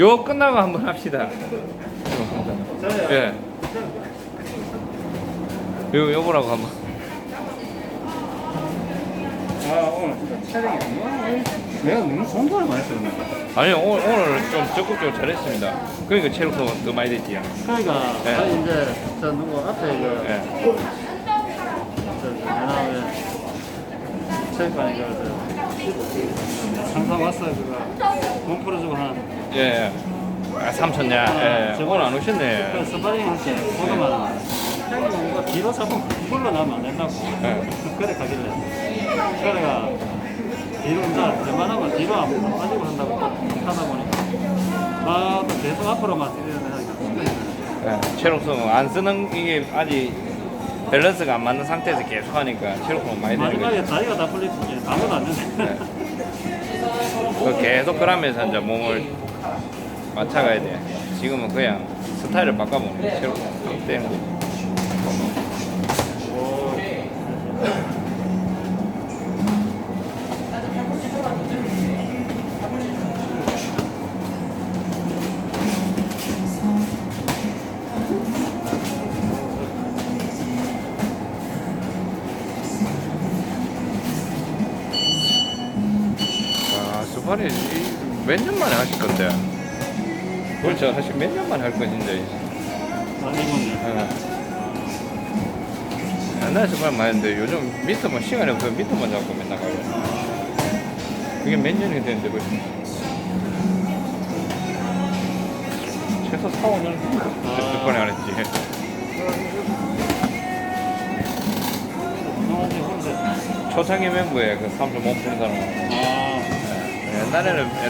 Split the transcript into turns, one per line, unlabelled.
요 끝나고 한번 합시다. 예. 요 요거라고 한번.
아 오늘 진짜 촬영이 내가 너무 손발을 많이 썼네.
아니 오늘 오늘 좀 적극적으로 잘했습니다. 그러니까 체력도 더 많이 됐지요.
그러니까
예.
아니 이제 저 누구 앞에 그
예.
저 체육관에 그 상사 왔어요 그거 몸 풀어주고 한
예. 아 삼천냐. 예. 오늘 안 오셨네.
그 스파링 할때 보더만 형님 이거 뒤로 자꾸 흘러나면 안 된다고
예.
그래 가길래 그래가 뒤로 이제 웬만하면 뒤로 안 빠지고 한다고 하다 보니까 아 계속 앞으로만 뛰어내니까
예. 체력성 안 쓰는 이게 아직 밸런스가 안 맞는 상태에서 계속 하니까 체력성 많이 거죠.
마지막에 다리가 다 풀리지 아무도 안 되네
그 계속 그러면서 이제 몸을 맞춰가야 돼. 지금은 그냥 스타일을 바꿔보는 게 체력성 때는 거. 몇 년 만에 하실 건데? 그렇죠. 사실 몇 년 만에 할.
아니군요
어. 옛날에 스파리 많이 했는데 요즘 미터만 시간이 없어서 미터만 잡고 맨날 가요. 그게 몇 년이 됐는데 벌써. 최소 4, 5년 스파리 안 했지. 초창기 멤버에 그 삼촌 몸 푸는 사람.
아
옛날에는